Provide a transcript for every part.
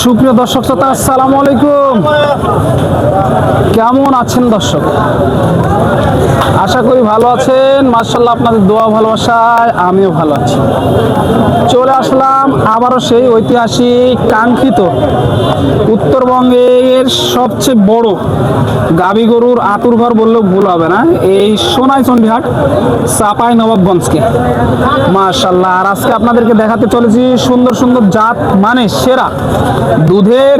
সুপ্রিয় দর্শক শ্রোতা, আসসালামু আলাইকুম। কেমন আছেন দর্শক? আশা করি ভালো আছেন। মার্শাল্লাহ আপনাদের দোয়া ভালোবাসায় আমিও ভালো আছি। চলে আসলাম আবারও সেই ঐতিহাসিক, কাঙ্ক্ষিত উত্তরবঙ্গের সবচেয়ে বড় গাবি গরুর আতুর ঘর বললেও ভুল হবে না। এই সোনাই চন্ডিহাট চাপাই নবাবগঞ্জকে। মার্শাল্লাহ আর আজকে আপনাদেরকে দেখাতে চলেছি সুন্দর সুন্দর জাত মানে সেরা দুধের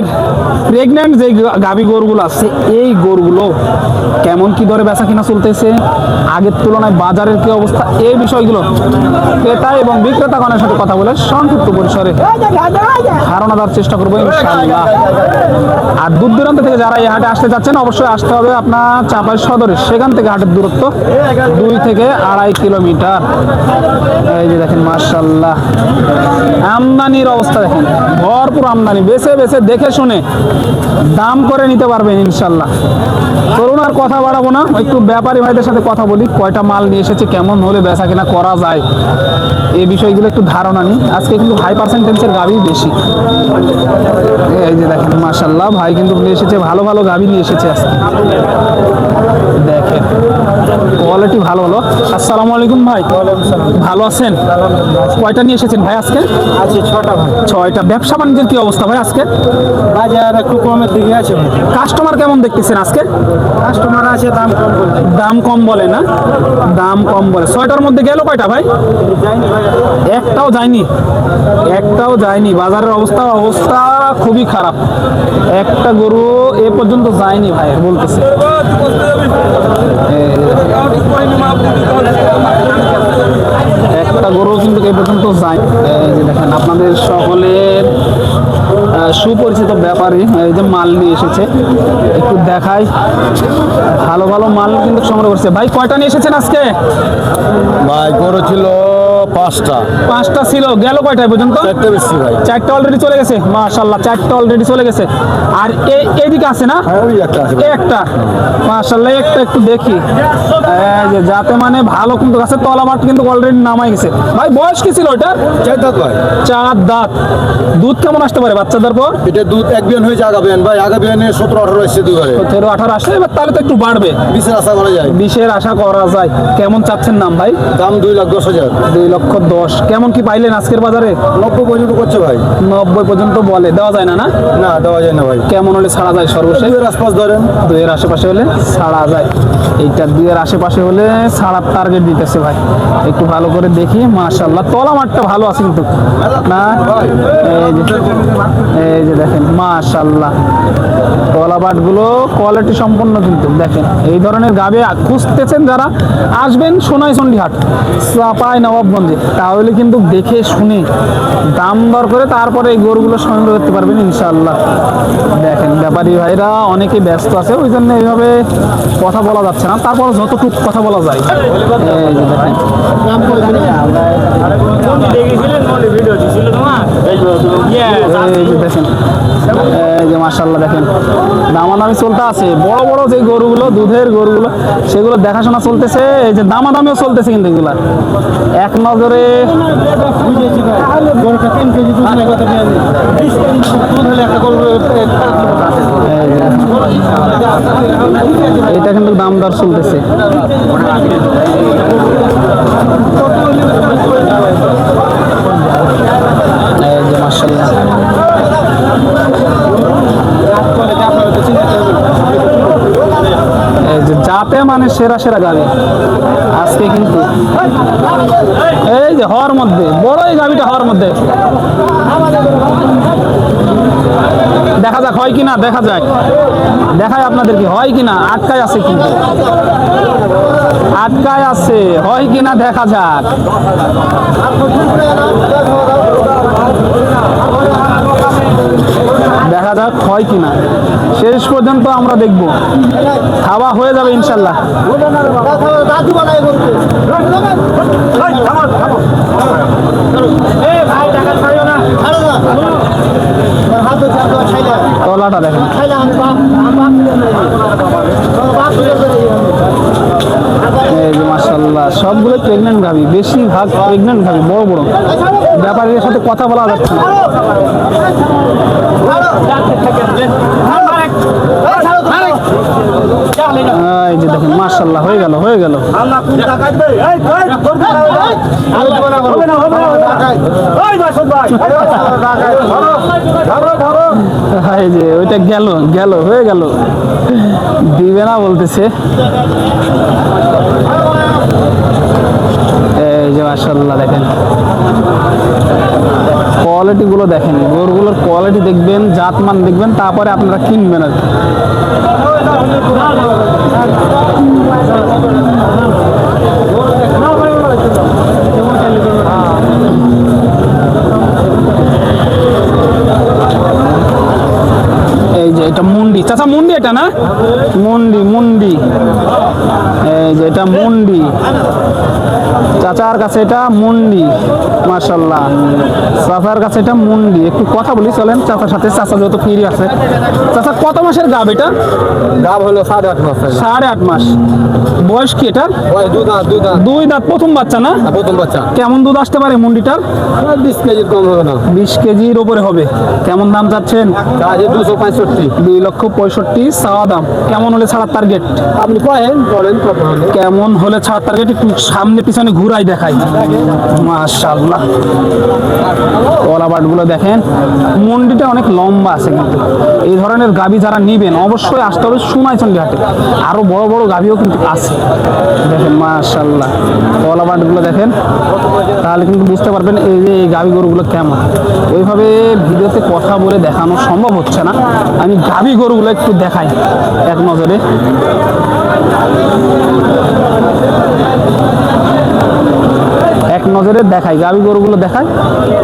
প্রেগনেন্ট যে গাভী গরুগুলো আছে, এই গরুগুলো কেমন কি দরে বেচা কিনা চলতেছে? আগের তুলনায় বাজারের কি অবস্থা? এই বিষয়গুলো ক্রেতা এবং বিক্রেতাগণের সাথে কথা বলে সংক্ষিপ্ত পরিসরে ধারণা দেওয়ার চেষ্টা করব আর দূর দূরান্ত থেকে যারা এই হাটে আসতে চাচ্ছেন অবশ্যই আসতে হবে আপনার চাপাই সদরে সেখান থেকে হাটের দূরত্ব দুই থেকে আড়াই কিলোমিটার। এই যে দেখেন মার্শাল্লাহ আমদানির অবস্থা দেখেন ভরপুর আমদানি। বেছে বেছে দেখে শুনে দাম করে নিতে পারবেন ইনশাল্লাহ। চলুন আর কথা বাড়াবো না। একটু ব্যাপারী ভাইদের সাথে কথা বলি। কয়টা মাল নিয়ে এসেছে, কেমন হলে বেচা কিনা করা যায়, এই বিষয়গুলো একটু ধারণা নিই। আজকে কিন্তু হাই পার্সেন্টেন্সের গাভি বেশি। এই যে দেখেন মার্শাল্লাহ ভাই কিন্তু নিয়ে এসেছে, ভালো ভালো গাভি নিয়ে এসেছে আজকে। দেখেন। কোয়ালিটি ভালো হলো। আসসালামু আলাইকুম ভাই। ভালো আছেন? কয়টা নিয়ে এসেছেন ভাই আজকে? আছে ছটা ভাই। ছয়টা। ব্যবসা বাণিজ্যের কি অবস্থা ভাই আজকে? বাজার একটু কমের দিকে আছে কাস্টমার কেমন দেখতেছেন আজকে? কাস্টমার আছে দাম কম বলছে। দাম কম বলে না? দাম কম বলে। ছয়টার মধ্যে গেল কয়টা ভাই? ভাই। একটাও যায়নি। একটাও যায়নি। বাজারের অবস্থা অবস্থা খুবই খারাপ। একটা গরু এ পর্যন্ত যায়নি ভাই বলতেছে। একটা গরু কিন্তু এ পর্যন্ত যায়। যে দেখেন, আপনাদের সকলের সুপরিচিত ব্যাপারই এই যে মাল নিয়ে এসেছে। একটু দেখাই। ভালো ভালো মাল কিন্তু সংগ্রহ করছে। ভাই, কয়টা নিয়ে এসেছেন আজকে? ভাই, গরু ছিল পাঁচটা। পাঁচটা ছিল গেল কয়টায় পর্যন্ত? চারটে বেশি ভাই। চারটা অলরেডি চলে গেছে? মাশাল্লাহ চারটা অলরেডি চলে গেছে। আর এই এইদিকে আছে না? হ্যাঁ একটা মাশাল্লাহ একটা একটু দেখি। যাতে মানে ভালো কিন্তু গাছের তলা মাঠ কিন্তু অলরেডি নামাই গেছে। ভাই বয়স কি ছিল ওটা চার দাঁত ভাই। চার দাঁত। দুধ কেমন আসতে পারে বাচ্চাদের পর? এটা দুধ এক বিয়ান আগা বিয়ান। ভাই আগা বিয়ানে সতেরো আঠারো এসছে দুবারে তেরো আঠারো আসে এবার তাহলে তো একটু বাড়বে। বিশের আশা করা যায়। বিশের আশা করা যায়। কেমন চাচ্ছেন নাম ভাই? দাম দুই লাখ দশ হাজার। দুই লক্ষ দশ। কেমন কি পাইলেন আজকের বাজারে? নব্বই পর্যন্ত করছে ভাই। নব্বই পর্যন্ত বলে। দেওয়া যায় না না? না দেওয়া যায় না ভাই। কেমন হলে ছাড়া যায় সর্বশেষ? দুইয়ের আশপাশ ধরেন। দুইয়ের আশেপাশে হলে ছাড়া যায়। এইটা দুইয়ের আশেপাশে হলে ছাড়ার টার্গেট দিতেছে ভাই। একটু ভালো করে দেখি মাশাল্লাহ তলা মাঠটা ভালো আছে কিন্তু। না? এই যে এই যে দেখেন মাশাল্লাহ তলা মাঠগুলো কোয়ালিটি সম্পন্ন কিন্তু দেখেন। এই ধরনের গাবে খুঁজতেছেন যারা আসবেন সোনাই চন্ডিহাট চাপাই নবাবগঞ্জে। তাহলে কিন্তু দেখে শুনে দাম দর করে তারপরে এই গরুগুলো সংগ্রহ করতে পারবেন ইনশাআল্লাহ। দেখেন ব্যাপারী ভাইরা অনেকে ব্যস্ত আছে ওই জন্য এইভাবে কথা বলা যাচ্ছে না। তারপর যতটুকু কথা বলা যায়। দেখেন। যে মার্শাল্লাহ দেখেন। দামাদামি চলতে আছে। বড় বড় যে গরুগুলো, দুধের গরুগুলো, সেগুলো দেখাশোনা চলতেছে। এই যে দামাদামিও চলতেছে কিন্তু এগুলা। এক নজরে গরুটা তিন কেজি দুধ নেই কত নিয়ে বিশ কেজি দুধ হলে একটা গরু এই যে এটা কিন্তু দাম দর চলতেছে এই যে মার্শাল্লাহ যাতে মানে সেরা সেরা গাড়ি আজকে কিন্তু। এই যে হওয়ার মধ্যে বড় এই গাড়িটা হওয়ার মধ্যে। দেখা যাক, হয় কিনা, দেখা যাক। দেখায় আপনাদের কি, হয় কিনা, আটকায় আছে কিন্তু আটকায় আছে, হয় কিনা দেখা যাক। দেখা যাক হয় কি না শেষ পর্যন্ত আমরা দেখব। খাওয়া হয়ে যাবে ইনশাল্লাহ। তলাটা দেখেন। বেশিরভাগ প্রেগনেন্ট গাভি বড় বড়। ব্যাপারের সাথে কথা বলা যাচ্ছে এই যে দেখেন মার্শাল্লাহ হয়ে গেল হয়ে গেল। এই যে, ওইটা গেল গেল, হয়ে গেল। দিবে না বলতেছে। মাসাল্লাহ দেখেন। কোয়ালিটি গুলো দেখেন, গরুগুলোর কোয়ালিটি দেখবেন জাত মান দেখবেন, তারপরে আপনারা কিনবেন আর। এই যে এটা মুন্ডি। চাচা, মুন্ডি এটা না? মুন্ডি মুন্ডি। এই যে এটা মুন্ডি। চাচার কাছে এটা মুন্ডি মাশাল্লাহ। চাচার কাছে এটা মুন্ডি। একটু কথা বলি চলেন চাচার সাথে। চাচা যেহেতু ফ্রি আছে। চাচা কত মাসের গাব এটা? গাব হলো সাড়ে আট মাস সাড়ে আট মাস। বয়স কি দাঁত দুই দাঁত। প্রথম বাচ্চা না? প্রথম বাচ্চা। কেমন দুধ আসতে পারে মুন্ডিটার? বিশ কেজির কম হবে না। বিশ কেজির ওপরে হবে। কেমন দাম চাচ্ছেন? দুশো পঁয়ষট্টি। দুই লক্ষ পঁয়ষট্টি চাওয়া দাম। কেমন হলে ছাড়ার টার্গেট আপনি কয়েন বলেন কেমন হলে ছাড় টার্গেট একটু সামনে পিছনে ঘুরাই। দেখাই মাশাআল্লাহ। কলাবাটগুলো দেখেন। মন্ডিটা অনেক লম্বা আছে কিন্তু। এই ধরনের গাবি যারা নিবেন, অবশ্যই আসতে হবে সোনাইচন্ডি হাটে। আরও বড় বড় গাবিও কিন্তু আছে। দেখেন, মাশাআল্লাহ। কলাবাটগুলো দেখেন। তাহলে কিন্তু বুঝতে পারবেন এই যে এই গাবি গরুগুলো কেমন। ওইভাবে ভিডিওতে কথা বলে দেখানো সম্ভব হচ্ছে না। আমি গাবি গরুগুলো একটু দেখাই, এক নজরে। এক দেখায় গাবি গরুগুলো দেখায়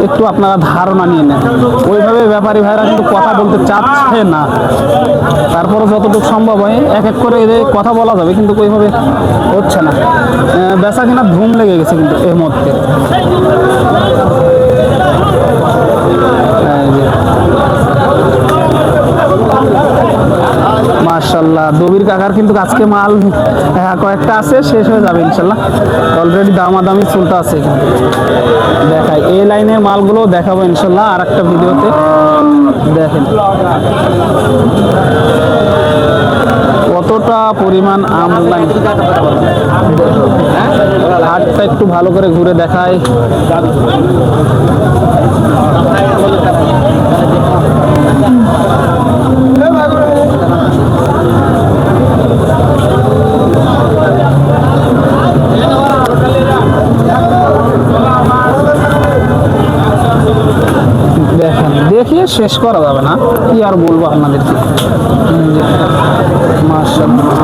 একটু আপনারা ধারণা নিয়ে নেন। ওইভাবে ব্যাপারী ভাইরা কিন্তু কথা বলতে চাচ্ছে না। তারপরে যতটুকু সম্ভব হয়, এক এক করে এদের কথা বলা যাবে, কিন্তু ওইভাবে হচ্ছে না। বেচা কিনা ধুম লেগে গেছে কিন্তু এর মধ্যে। মার্শাল্লাহ দবির কাকার কিন্তু আজকে মাল হ্যাঁ, কয়েকটা আছে শেষ হয়ে যাবে ইনশাল্লাহ অলরেডি দামাদামি চলতে আছে দেখাই এই লাইনের মালগুলো দেখাবো ইনশাল্লাহ আর একটা ভিডিওতে। দেখেন। কতটা পরিমাণ আম লাইন হাটটা একটু ভালো করে ঘুরে দেখায় শেষ করা যাবে না। কি আর বলব আপনাদেরকে? মার্শাল্লাহ